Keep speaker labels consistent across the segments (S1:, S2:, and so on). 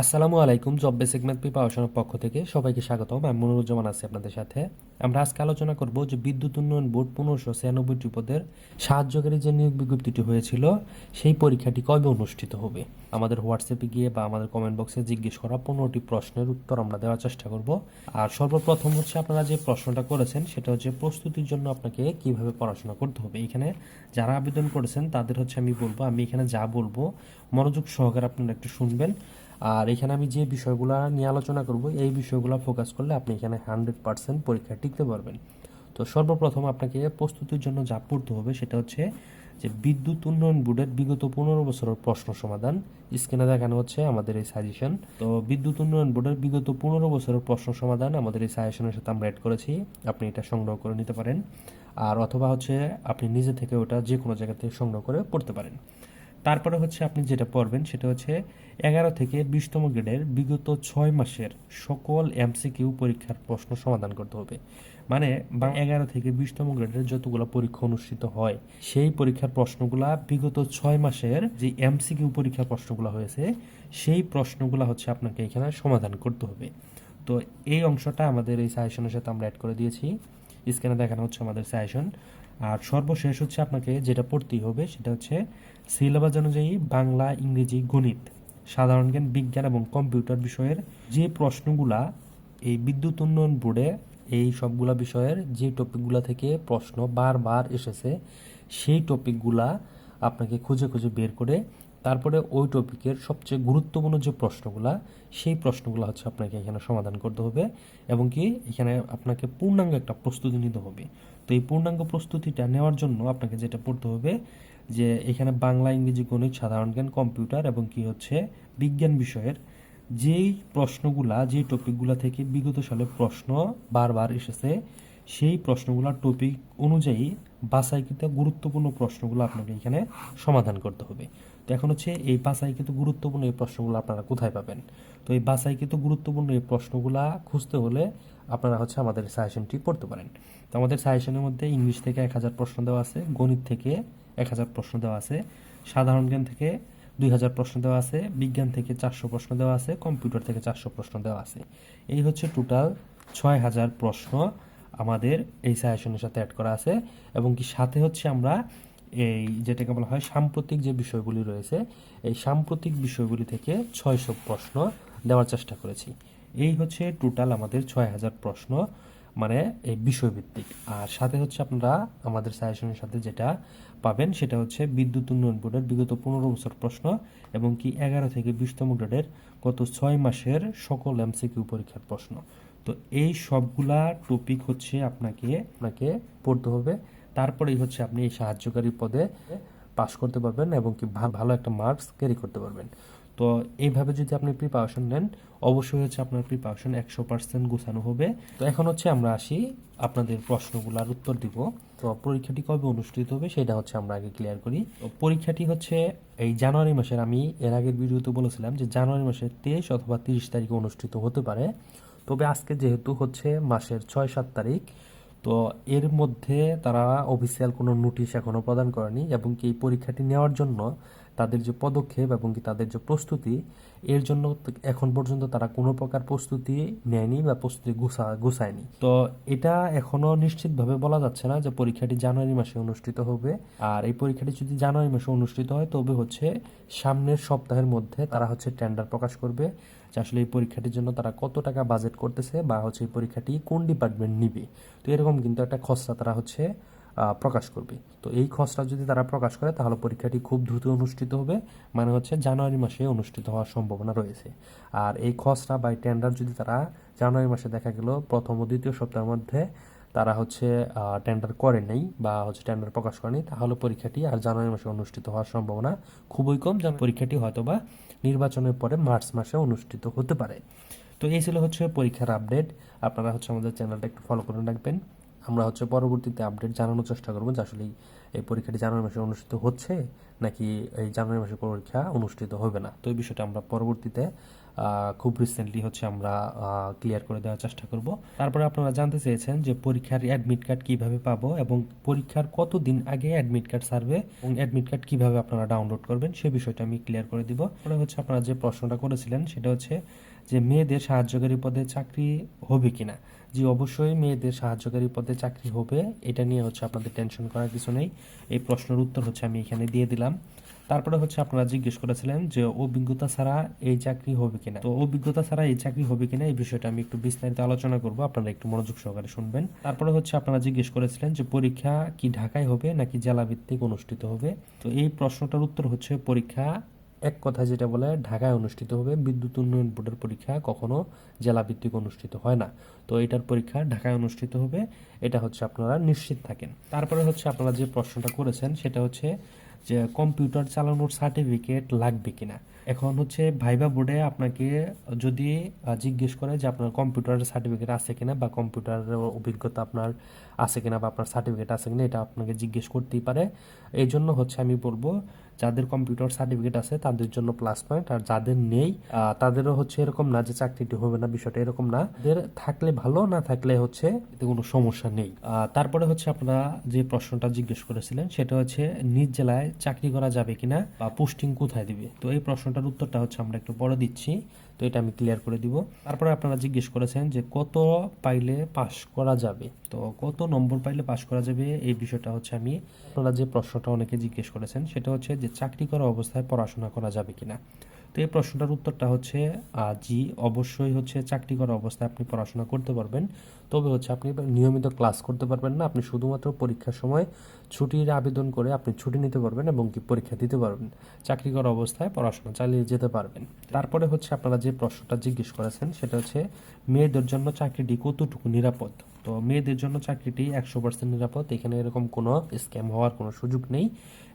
S1: আসসালামু আলাইকুম, job basic math প্রিপারেশনের পক্ষ থেকে সবাইকে স্বাগতম। আমি মনোরুজ্জামান আছি আপনাদের সাথে। আমরা আজকে আলোচনা করব যে বিদ্যুৎ উন্নয়ন বোর্ড পনেরোশো ছিয়ানব্বইটি পদের সাহায্যকারী যে নিয়োগ বিজ্ঞপ্তিটি হয়েছিল, সেই পরীক্ষাটি কবে অনুষ্ঠিত হবে? আমাদের হোয়াটসঅ্যাপে গিয়ে বা আমাদের কমেন্ট বক্সে জিজ্ঞেস করা পনেরোটি প্রশ্নের উত্তর আমরা দেওয়ার চেষ্টা করব। আর সর্বপ্রথম হচ্ছে আপনারা যে প্রশ্নটা করেছেন, সেটা হচ্ছে প্রস্তুতির জন্য আপনাকে কীভাবে পড়াশোনা করতে হবে? এখানে যারা আবেদন করেছেন, তাদের হচ্ছে আমি বলব, আমি এখানে যা বলব, মনোযোগ সহকারে আপনারা একটু শুনবেন। আর এখানে আমি যে বিষয়গুলো নিয়ে আলোচনা করব, এই বিষয়গুলো ফোকাস করলে আপনি এখানে হান্ড্রেড পার্সেন্ট পরীক্ষা টিকতে পারবেন। তো সর্বপ্রথম আপনাকে প্রস্তুতির জন্য যা পড়তে হবে সেটা হচ্ছে যে বিদ্যুৎ উন্নয়ন বোর্ডের বিগত পনেরো বছরের প্রশ্ন সমাধান। স্ক্রিনে দেখানো হচ্ছে আমাদের এই সাজেশন তো বিদ্যুৎ উন্নয়ন বোর্ডের বিগত পনেরো বছরের প্রশ্ন সমাধান আমাদের এই সাজেশনের সাথে আমরা অ্যাড করেছি। আপনি এটা সংগ্রহ করে নিতে পারেন। আর অথবা হচ্ছে আপনি নিজে থেকে ওটা যে কোনো জায়গা থেকে সংগ্রহ করে পড়তে পারেন। তারপরে হচ্ছে আপনি যেটা পড়বেন সেটা হচ্ছে এগারো থেকে বিশতম গ্রেডের বিগত ছয় মাসের সকল এমসিকিউ পরীক্ষার প্রশ্ন সমাধান করতে হবে। মানে এগারো থেকে বিশতম গ্রেডের যতগুলো পরীক্ষা অনুষ্ঠিত হয়, সেই পরীক্ষার প্রশ্নগুলা বিগত ছয় মাসের যে এমসিকিউ পরীক্ষার প্রশ্নগুলো হয়েছে, সেই প্রশ্নগুলো হচ্ছে আপনাকে এখানে সমাধান করতে হবে। তো এই অংশটা আমাদের এই সাজেশনের সাথে আমরা অ্যাড করে দিয়েছি। স্ক্রিনে দেখানো হচ্ছে আমাদের সাজেশন আর সর্বশেষ হচ্ছে আপনাকে যেটা পড়তেই হবে, সেটা হচ্ছে সিলেবাস অনুযায়ী বাংলা, ইংরেজি, গণিত, সাধারণ জ্ঞান, বিজ্ঞান এবং কম্পিউটার বিষয়ের যে প্রশ্নগুলা এই বিদ্যুৎ উন্নয়ন বোর্ডে এই সবগুলা বিষয়ের যে টপিকগুলা থেকে প্রশ্ন বারবার এসেছে, সেই টপিকগুলা আপনাকে খুঁজে খুঁজে বের করে তারপরে ওই টপিকের সবচেয়ে গুরুত্বপূর্ণ যে প্রশ্নগুলা, সেই প্রশ্নগুলো হচ্ছে আপনাকে এখানে সমাধান করতে হবে এবং কি এখানে আপনাকে পূর্ণাঙ্গ একটা প্রস্তুতি নিতে হবে। এই পূর্ণাঙ্গ প্রস্তুতিটা নেওয়ার জন্য আপনাকে যেটা পড়তে হবে যে এখানে বাংলা, ইংরেজি, গণিত, সাধারণ জ্ঞান, কম্পিউটার এবং কি হচ্ছে? বিজ্ঞান বিষয়ের যেই প্রশ্নগুলা, যেই টপিকগুলা থেকে বিগত সালে প্রশ্ন বারবার এসেছে, সেই প্রশ্নগুলা টপিক অনুযায়ী বাছাইকৃত গুরুত্বপূর্ণ প্রশ্নগুলো আপনাকে এখানে সমাধান করতে হবে। তো এখন হচ্ছে এই বাছাইকৃত গুরুত্বপূর্ণ এই প্রশ্নগুলো আপনারা কোথায় পাবেন? তো এই বাছাইকৃত গুরুত্বপূর্ণ এই প্রশ্নগুলা খুঁজতে হলে আপনারা হচ্ছে আমাদের সাজেশনটি পড়তে পারেন। তো আমাদের সাজেশনের মধ্যে ইংলিশ থেকে এক হাজার প্রশ্ন দেওয়া আছে, গণিত থেকে এক হাজার প্রশ্ন দেওয়া আছে, সাধারণ জ্ঞান থেকে দুই হাজার প্রশ্ন দেওয়া আছে, বিজ্ঞান থেকে চারশো প্রশ্ন দেওয়া আছে কম্পিউটার থেকে চারশো প্রশ্ন দেওয়া আছে। এই হচ্ছে টোটাল ছয় হাজার প্রশ্ন আমাদের এই সাজেশনের সাথে অ্যাড করা আছে এবং কি সাথে হচ্ছে আমরা এই যেটাকে বলা হয় সাম্প্রতিক যে বিষয়গুলি রয়েছে, এই সাম্প্রতিক বিষয়গুলি থেকে ছয়শো প্রশ্ন দেওয়ার চেষ্টা করেছি। এই হচ্ছে টোটাল আমাদের ছয় হাজার প্রশ্ন মানে এই বিষয়ভিত্তিক। আর সাথে হচ্ছে আপনারা আমাদের সাজেশনের সাথে যেটা পাবেন, সেটা হচ্ছে বিদ্যুৎ উন্নয়ন বোর্ডের বিগত পনেরো বছর প্রশ্ন এবং কি এগারো থেকে বিশতম গ্রেডের গত ছয় মাসের সকল এমসিকিউ পরীক্ষার প্রশ্ন। তো এই সবগুলা টপিক হচ্ছে আপনাকে আপনাকে পড়তে হবে। তারপরেই হচ্ছে আপনি এই সাহায্যকারী পদে পাশ করতে পারবেন এবং কি ভালো একটা মার্কস ক্যারি করতে পারবেন। তো এইভাবে যদি আপনি প্রিপারেশন নেন, অবশ্যই হচ্ছে আপনার প্রিপারেশন একশো পার্সেন্ট গোছানো হবে। তো এখন হচ্ছে আমরা আসি আপনাদের প্রশ্নগুলোর উত্তর দিব। তো পরীক্ষাটি কবে অনুষ্ঠিত হবে সেটা হচ্ছে আমরা আগে ক্লিয়ার করি। পরীক্ষাটি হচ্ছে এই জানুয়ারি মাসের, আমি এর আগের ভিডিওতে বলেছিলাম যে জানুয়ারি মাসের তেইশ অথবা তিরিশ তারিখে অনুষ্ঠিত হতে পারে। তবে আজকে যেহেতু হচ্ছে মাসের ছয় সাত তারিখ, তো এর মধ্যে তারা অফিসিয়াল কোনো নোটিশ এখনও প্রদান করেনি এবং কি এই পরীক্ষাটি নেওয়ার জন্য তাদের যে পদক্ষেপ এবং কি তাদের যে প্রস্তুতি, এর জন্য এখন পর্যন্ত তারা কোনো প্রকার প্রস্তুতি নেয়নি বা প্রস্তুতি গুছা, গুছায়নি। তো এটা এখনও নিশ্চিতভাবে বলা যাচ্ছে না যে পরীক্ষাটি জানুয়ারি মাসে অনুষ্ঠিত হবে। আর এই পরীক্ষাটি যদি জানুয়ারি মাসে অনুষ্ঠিত হয়, তবে হচ্ছে সামনের সপ্তাহের মধ্যে তারা হচ্ছে টেন্ডার প্রকাশ করবে যে আসলে এই পরীক্ষাটির জন্য তারা কত টাকা বাজেট করতেছে বা হচ্ছে এই পরীক্ষাটি কোন ডিপার্টমেন্ট নিবে। তো এরকম কিন্তু একটা খসড়া তারা হচ্ছে প্রকাশ করবে। তো এই খসড়া যদি তারা প্রকাশ করে, তাহলে পরীক্ষাটি খুব দ্রুত অনুষ্ঠিত হবে। মানে হচ্ছে জানুয়ারি মাসে অনুষ্ঠিত হওয়ার সম্ভাবনা রয়েছে। আর এই খসড়া বা টেন্ডার যদি তারা জানুয়ারি মাসে দেখা গেল, প্রথম ও দ্বিতীয় সপ্তাহের মধ্যে তারা হচ্ছে টেন্ডার করে নেই বা হচ্ছে টেন্ডার প্রকাশ করেনি তাহলে পরীক্ষাটি আর জানুয়ারি মাসে অনুষ্ঠিত হওয়ার সম্ভাবনা খুবই কম। যা পরীক্ষাটি হয়তোবা নির্বাচনের পরে মার্চ মাসে অনুষ্ঠিত হতে পারে। তো এই ছিল হচ্ছে পরীক্ষার আপডেট আপনারা হচ্ছে আমাদের চ্যানেলটা একটু ফলো করে রাখবেন। আমরা হচ্ছে পরবর্তীতে আপডেট জানানোর চেষ্টা করব যে আসলে এই পরীক্ষাটি জানুয়ারি মাসে অনুষ্ঠিত হচ্ছে নাকি এই জানুয়ারি মাসে পরীক্ষা অনুষ্ঠিত হবে না। তো এই বিষয়টা আমরা পরবর্তীতে খুব রিসেন্টলি হচ্ছে আমরা ক্লিয়ার করে দেওয়ার চেষ্টা করব। তারপরে আপনারা জানতে চেয়েছেন যে পরীক্ষার অ্যাডমিট কার্ড কীভাবে পাবো এবং পরীক্ষার কতদিন আগে অ্যাডমিট কার্ড সার্ভে এবং অ্যাডমিট কার্ড কীভাবে আপনারা ডাউনলোড করবেন সে বিষয়টা আমি ক্লিয়ার করে দিব। পরে হচ্ছে আপনারা যে প্রশ্নটা করেছিলেন সেটা হচ্ছে যে মেয়েদের সাহায্যকারী পদে চাকরি হবে কিনা। জি, অবশ্যই মেয়েদের সাহায্যকারী পদে চাকরি হবে, এটা নিয়ে হচ্ছে আপনাদের টেনশন করার কিছু নেই। এই প্রশ্নের উত্তর হচ্ছে আমি এখানে দিয়ে দিলাম। তারপরে হচ্ছে আপনারা জিজ্ঞেস করেছিলেন যে অভিজ্ঞতা ছাড়া এই চাকরি হবে কিনা। তো অভিজ্ঞতা ছাড়া এই চাকরি হবে কিনা এই বিষয়টা আমি একটু বিস্তারিত আলোচনা করব, আপনারা একটু মনোযোগ সহকারে শুনবেন। তারপরে হচ্ছে আপনারা জিজ্ঞেস করেছিলেন যে পরীক্ষা কি ঢাকায় হবে নাকি জেলা ভিত্তিক অনুষ্ঠিত হবে। তো এই প্রশ্নটার উত্তর হচ্ছে পরীক্ষা এক কথা যেটা বলে, ঢাকায় অনুষ্ঠিত হবে বিদ্যুৎ উন্নয়ন বোর্ডের পরীক্ষা, কখনো জেলাভিত্তিক অনুষ্ঠিত হয় না। তো এটার পরীক্ষা ঢাকায় অনুষ্ঠিত হবে, এটা হচ্ছে আপনারা নিশ্চিত থাকেন। তারপরে হচ্ছে আপনারা যে প্রশ্নটা করেছেন, সেটা হচ্ছে যে, কম্পিউটার চালানোর সার্টিফিকেট লাগবে কিনা? এখন হচ্ছে ভাইবা বোর্ডে আপনাকে যদি জিজ্ঞেস করে যে আপনার কম্পিউটারের সার্টিফিকেট আছে কিনা বা কম্পিউটারের অভিজ্ঞতা আপনার আছে কিনা বা আপনার সার্টিফিকেট আছে কিনা, এটা আপনাকে জিজ্ঞেস করতেই পারে। এই জন্য হচ্ছে আমি বলব, যাদের কম্পিউটার সার্টিফিকেট আছে তাদের জন্য প্লাস পয়েন্ট আর যাদের নেই তাদেরও হচ্ছে এরকম না যে চাকরিটি হবে না, বিষয়টা এরকম না। যাদের থাকলে ভালো, না থাকলে হচ্ছে এতে কোনো সমস্যা নেই। তারপরে হচ্ছে আপনারা যে প্রশ্নটা জিজ্ঞেস করেছিলেন, সেটা হচ্ছে নিজ জেলায় চাকরি করা যাবে কিনা বা পোস্টিং কোথায় দিবে? তো এই প্রশ্নটার উত্তরটা হচ্ছে আমরা একটু বড় দিচ্ছি, তো এটা আমি ক্লিয়ার করে দিব। তারপরে আপনারা জিজ্ঞেস করেছেন যে কত পাইলে পাস করা যাবে? তো কত নম্বর পাইলে পাস করা যাবে? এই বিষয়টা হচ্ছে আমি আপনারা যে প্রশ্নটা অনেকে জিজ্ঞেস করেছেন, সেটা হচ্ছে যে চাকরি করা অবস্থায় পড়াশোনা করা যাবে কিনা? তো এই প্রশ্নটার উত্তরটা হচ্ছে জি, অবশ্যই হচ্ছে চাকরি করা অবস্থায় আপনি পড়াশোনা করতে পারবেন। তবে হচ্ছে আপনি নিয়মিত ক্লাস করতে পারবেন না, আপনি শুধুমাত্র পরীক্ষার সময় ছুটির আবেদন করে আপনি ছুটি নিতে পারবেন এবং কি পরীক্ষা দিতে পারবেন। চাকরি করা অবস্থায় পড়াশোনা চালিয়ে যেতে পারবেন। তারপরে হচ্ছে আপনারা যে প্রশ্নটা জিজ্ঞেস করেছেন, সেটা হচ্ছে মেয়েদের জন্য চাকরিটি কতটুকু নিরাপদ? তো মেয়েদের জন্য চাকরিটি একশো পার্সেন্ট নিরাপদ। এখানে এরকম কোনো স্ক্যাম হওয়ার কোনো সুযোগ নেই।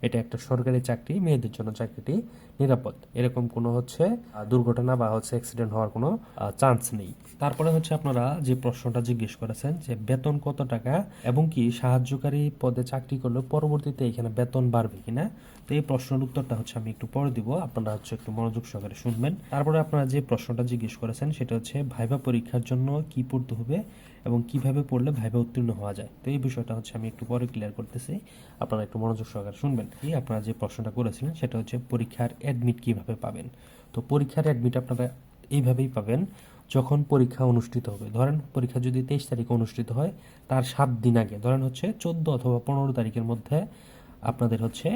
S1: এটা একটা সরকারি চাকরি, মেয়েদের জন্য চাকরিটি নিরাপদ। এরকম কোনো হচ্ছে দুর্ঘটনা বা হচ্ছে অ্যাক্সিডেন্ট হওয়ার কোনো চান্স নেই। তারপরে হচ্ছে আপনারা যে প্রশ্নটা জিজ্ঞেস করেছেন যে বেতন কত টাকা এবং কি সাহায্যকারী পদে চাকরি করলে পরবর্তীতে এখানে বেতন বাড়বে কিনা? তো এই প্রশ্নের উত্তরটা হচ্ছে আমি একটু পরে দিব, আপনারা হচ্ছে একটু মনোযোগ সহকারে শুনবেন। তারপরে আপনারা যে প্রশ্নটা জিজ্ঞেস করেছেন সেটা হচ্ছে ভাইবা পরীক্ষার জন্য কি পড়তে হবে? এবং কীভাবে পড়লে ভাইবা উত্তীর্ণ হওয়া যায়। তো এই বিষয়টা হচ্ছে আমি একটু পরে ক্লিয়ার করতেছি। আপনারা একটু মনোযোগ সহকারে শুনবেন। এই আপনারা যে প্রশ্নটা করেছিলেন, সেটা হচ্ছে পরীক্ষার অ্যাডমিট কীভাবে পাবেন? তো পরীক্ষার অ্যাডমিট আপনারা এইভাবেই পাবেন, যখন পরীক্ষা অনুষ্ঠিত হবে। ধরেন পরীক্ষা যদি তেইশ তারিখে অনুষ্ঠিত হয়, তার সাত দিন আগে, ধরেন হচ্ছে চোদ্দ অথবা পনেরো তারিখের মধ্যে আপনাদের হচ্ছে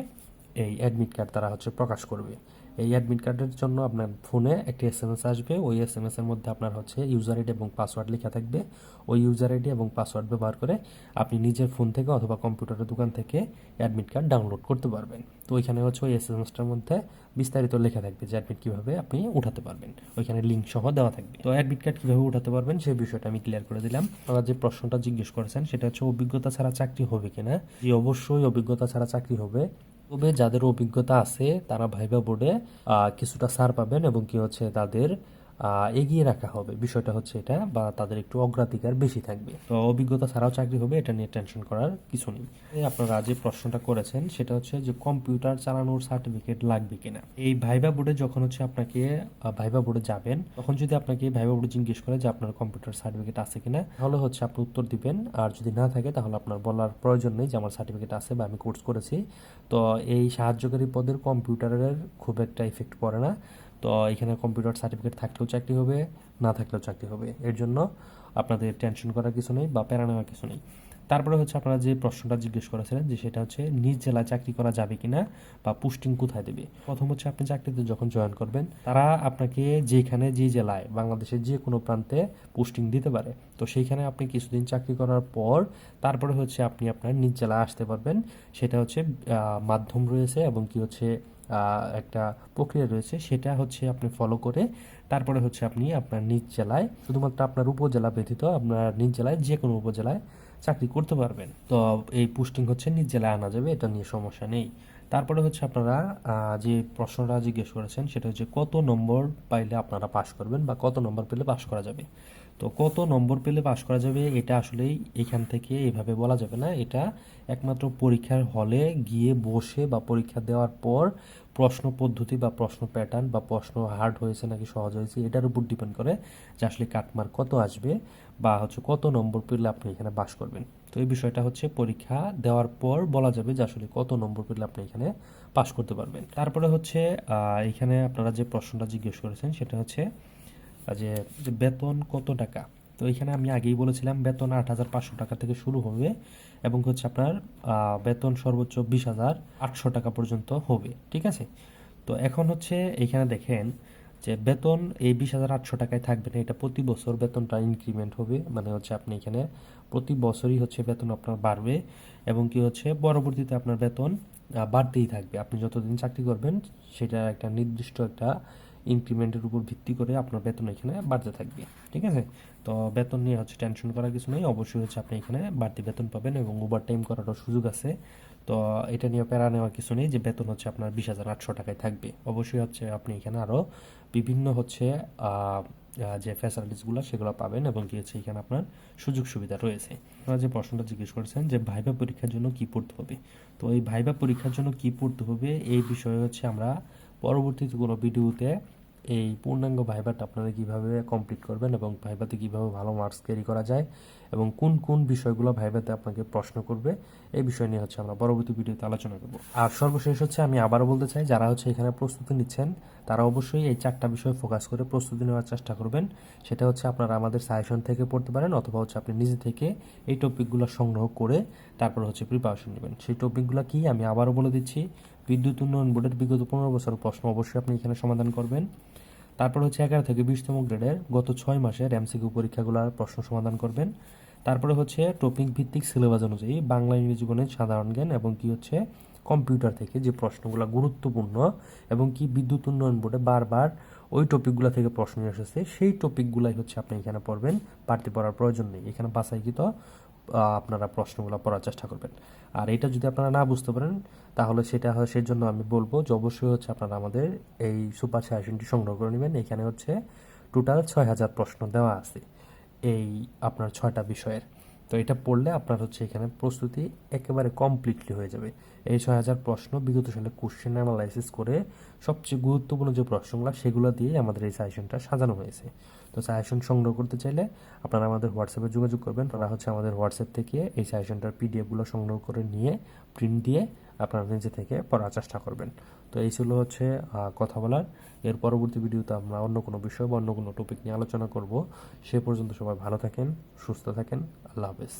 S1: এই অ্যাডমিট কার্ড তারা হচ্ছে প্রকাশ করবে। এই অ্যাডমিট কার্ডের জন্য আপনার ফোনে একটি এস এম এস আসবে। ওই এস এম এস এর মধ্যে আপনার হচ্ছে ইউজার আইডি এবং পাসওয়ার্ড লেখা থাকবে। ওই ইউজার আইডি এবং পাসওয়ার্ড ব্যবহার করে আপনি নিজের ফোন থেকে অথবা কম্পিউটারের দোকান থেকে অ্যাডমিট কার্ড ডাউনলোড করতে পারবেন। তো ওইখানে হচ্ছে ওই এস এম এসটার মধ্যে বিস্তারিত লেখা থাকবে যে অ্যাডমিট কীভাবে আপনি উঠাতে পারবেন। ওইখানে লিঙ্ক সহ দেওয়া থাকবে। তো অ্যাডমিট কার্ড কীভাবে উঠাতে পারবেন সেই বিষয়টা আমি ক্লিয়ার করে দিলাম। আপনারা যে প্রশ্নটা জিজ্ঞেস করেছেন সেটা হচ্ছে অভিজ্ঞতা ছাড়া চাকরি হবে কিনা? জি, অবশ্যই অভিজ্ঞতা ছাড়া চাকরি হবে। তবে যাদের অভিজ্ঞতা আছে তারা ভাইবা বোর্ডে কিছুটা সার পাবেন এবং কি হচ্ছে তাদের এগিয়ে রাখা হবে। বিষয়টা হচ্ছে এটা বা তাদের একটু অগ্রাধিকার বেশি থাকবে। তো অভিজ্ঞতা ছাড়াও চাকরি হবে, এটা নিয়ে টেনশন করার কিছু নেই। আপনারা যে প্রশ্নটা করেছেন, সেটা হচ্ছে যে কম্পিউটার চালানোর সার্টিফিকেট লাগবে কিনা? এই ভাইবা বোর্ডে যখন হচ্ছে আপনাকে ভাইবা বোর্ডে যাবেন, তখন যদি আপনাকে ভাইবা বোর্ডে জিজ্ঞেস করে যে আপনার কম্পিউটার সার্টিফিকেট আছে কিনা, তাহলে হচ্ছে আপনি উত্তর দিবেন। আর যদি না থাকে, তাহলে আপনার বলার প্রয়োজন নেই যে আমার সার্টিফিকেট আছে বা আমি কোর্স করেছি। তো এই সাহায্যকারী পদের কম্পিউটারের খুব একটা ইফেক্ট পড়ে না। তো এখানে কম্পিউটার সার্টিফিকেট থাকলেও চাকরি হবে, না থাকলেও চাকরি হবে। এর জন্য আপনাদের টেনশন করার কিছু নেই বা প্যারা নেওয়ার কিছু নেই। তারপরে হচ্ছে আপনারা যে প্রশ্নটা জিজ্ঞেস করেছিলেন যে সেটা হচ্ছে, নিজ জেলায় চাকরি করা যাবে কিনা বা পোস্টিং কোথায় দেবে? প্রথম হচ্ছে আপনি চাকরিতে যখন জয়েন করবেন, তারা আপনাকে যেখানে যে জেলায় বাংলাদেশের যে কোনো প্রান্তে পোস্টিং দিতে পারে, তো সেইখানে আপনি কিছুদিন চাকরি করার পর তারপরে হচ্ছে আপনি আপনার নিজ জেলায় আসতে পারবেন। সেটা হচ্ছে মাধ্যম রয়েছে এবং কি হচ্ছে একটা প্রক্রিয়া রয়েছে, সেটা হচ্ছে আপনি ফলো করে তারপরে হচ্ছে আপনি আপনার নিজ জেলায়, শুধুমাত্র আপনার উপজেলা ব্যতীত আপনার নিজ জেলায় যে কোনো উপজেলায় চাকরি করতে পারবেন। তো এই পোস্টিং হচ্ছে, নিজ জেলায় আনা যাবে, এটা নিয়ে সমস্যা নেই। তারপরে হচ্ছে আপনারা যে প্রশ্নটা জিজ্ঞেস করেছেন, সেটা হচ্ছে কত নম্বর পাইলে আপনারা পাশ করবেন বা কত নম্বর পেলে পাশ করা যাবে? তো কত নম্বর পেলে পাশ করা যাবে, এটা আসলেই এখান থেকে এভাবে বলা যাবে না। এটা একমাত্র পরীক্ষার হলে গিয়ে বসে বা পরীক্ষা দেওয়ার পর প্রশ্ন পদ্ধতি বা প্রশ্ন প্যাটার্ন বা প্রশ্ন হার্ড হয়েছে নাকি সহজ হয়েছে, এটার উপর ডিপেন্ড করে যে আসলে কাটমার কত আসবে বা হচ্ছে কত নম্বর পেলে আপনি এখানে বাস করবেন। তো এই বিষয়টা হচ্ছে পরীক্ষা দেওয়ার পর বলা যাবে যে আসলে কত নম্বর পেলে আপনি এখানে পাস করতে পারবেন। তারপরে হচ্ছে এখানে আপনারা যে প্রশ্নটা জিজ্ঞেস করেছেন সেটা হচ্ছে যে যে বেতন কত টাকা? তো এখানে আমি আগেই বলেছিলাম বেতন আট হাজার পাঁচশো টাকা থেকে শুরু হবে এবং হচ্ছে আপনার বেতন সর্বোচ্চ বিশ হাজার আটশো টাকা পর্যন্ত হবে, ঠিক আছে? তো এখন হচ্ছে এখানে দেখেন যে বেতন এই বিশ হাজার আটশো টাকায় থাকবে না, এটা প্রতি বছর বেতনটা ইনক্রিমেন্ট হবে মানে হচ্ছে আপনি এখানে প্রতি বছরই হচ্ছে বেতন আপনার বাড়বে এবং কি হচ্ছে পরবর্তীতে আপনার বেতন বাড়তেই থাকবে। আপনি যতদিন চাকরি করবেন সেটা একটা নির্দিষ্ট একটা ইনক্রিমেন্টের উপর ভিত্তি করে আপনার বেতন এখানে বাড়তে থাকবে, ঠিক আছে? তো বেতন নিয়ে হচ্ছে টেনশন করার কিছু নেই। অবশ্যই হচ্ছে আপনি এখানে বাড়তি বেতন পাবেন এবং ওভার টাইম করারও সুযোগ আছে। তো এটা নিয়ে প্যারা নেওয়ার কিছু নেই যে বেতন হচ্ছে আপনার বিশ হাজার আটশো টাকায় থাকবে। অবশ্যই হচ্ছে আপনি এখানে আরও বিভিন্ন হচ্ছে যে ফ্যাসিলিটিসগুলো সেগুলো পাবেন এবং কি হচ্ছে এখানে আপনার সুযোগ সুবিধা রয়েছে। আপনারা যে প্রশ্নটা জিজ্ঞেস করেছেন যে ভাইবা পরীক্ষার জন্য কি পড়তে হবে? তো এই ভাইবা পরীক্ষার জন্য কি পড়তে হবে এই বিষয়ে হচ্ছে আমরা পরবর্তীতে কোনো ভিডিওতে এই পূর্ণাঙ্গ ভাইবাটা আপনারা কীভাবে কমপ্লিট করবেন এবং ভাইবাতে কীভাবে ভালো মার্কস ক্যারি করা যায় এবং কোন কোন বিষয়গুলো ভাইবাতে আপনাকে প্রশ্ন করবে, এই বিষয় নিয়ে হচ্ছে আমরা পরবর্তী ভিডিওতে আলোচনা করব। আর সর্বশেষ হচ্ছে আমি আবারও বলতে চাই, যারা হচ্ছে এখানে প্রস্তুতি নিচ্ছেন, তারা অবশ্যই এই চারটা বিষয়ে ফোকাস করে প্রস্তুতি নেওয়ার চেষ্টা করবেন। সেটা হচ্ছে আপনারা আমাদের সাজেশন থেকে পড়তে পারেন অথবা হচ্ছে আপনি নিজে থেকে এই টপিকগুলো সংগ্রহ করে তারপর হচ্ছে প্রিপারেশন নেবেন। সেই টপিকগুলো কি আমি আবারও বলে দিচ্ছি বিদ্যুৎ উন্নয়ন বোর্ডের বিগত পনেরো বছর প্রশ্ন অবশ্যই আপনি এখানে সমাধান করবেন। তারপর হচ্ছে এগারো থেকে বিশতম গ্রেডের গত ছয় মাসের এমসিকিউ পরীক্ষাগুলোর প্রশ্ন সমাধান করবেন। তারপরে হচ্ছে টপিক ভিত্তিক সিলেবাস অনুযায়ী বাংলা ইংরেজি গণিত সাধারণ জ্ঞান এবং কি হচ্ছে কম্পিউটার থেকে যে প্রশ্নগুলো গুরুত্বপূর্ণ এবং কি বিদ্যুৎ উন্নয়ন বোর্ডে বারবার ওই টপিকগুলো থেকে প্রশ্ন এসেছে সেই টপিকগুলাই হচ্ছে আপনি এখানে পড়বেন। বাড়তি পড়ার প্রয়োজন নেই। এখানে বাসাইকৃত আহ, আপনারা প্রশ্নগুলো পড়ার চেষ্টা করবেন। আর এটা যদি আপনারা না বুঝতে পারেন, তাহলে সেটা হয়, সেজন্য আমি বলব যে অবশ্যই হচ্ছে আপনারা আমাদের এই সুপার সাজেশনটি সংগ্রহ করে নেবেন। এখানে হচ্ছে টোটাল ছয় হাজার প্রশ্ন দেওয়া আছে এই আপনার ছয়টা বিষয়ের। তো এটা পড়লে আপনার হচ্ছে এখানে প্রস্তুতি একেবারে কমপ্লিটলি হয়ে যাবে। এই ছয় হাজার প্রশ্ন বিগত সালে কোশ্চেন অ্যানালাইসিস করে সবচেয়ে গুরুত্বপূর্ণ যে প্রশ্নগুলো, সেগুলো দিয়ে আমাদের এই সাজেশনটা সাজানো হয়েছে। তো সাজেশন সংগ্রহ করতে চাইলে আপনারা আমাদের হোয়াটসঅ্যাপে যোগাযোগ করবেন। তারা হচ্ছে আমাদের হোয়াটসঅ্যাপ থেকে এই সাজেশনটার পিডিএফগুলো সংগ্রহ করে নিয়ে প্রিন্ট দিয়ে আপনারা নিজে থেকে পড়ার চেষ্টা করবেন। তো এই ছিল হচ্ছে কথা বলার। এর পরবর্তী ভিডিওতে আমরা অন্য কোনো বিষয় বা অন্য কোনো টপিক নিয়ে আলোচনা করব। সে পর্যন্ত সবাই ভালো থাকেন, সুস্থ থাকেন। আল্লাহ হাফেজ।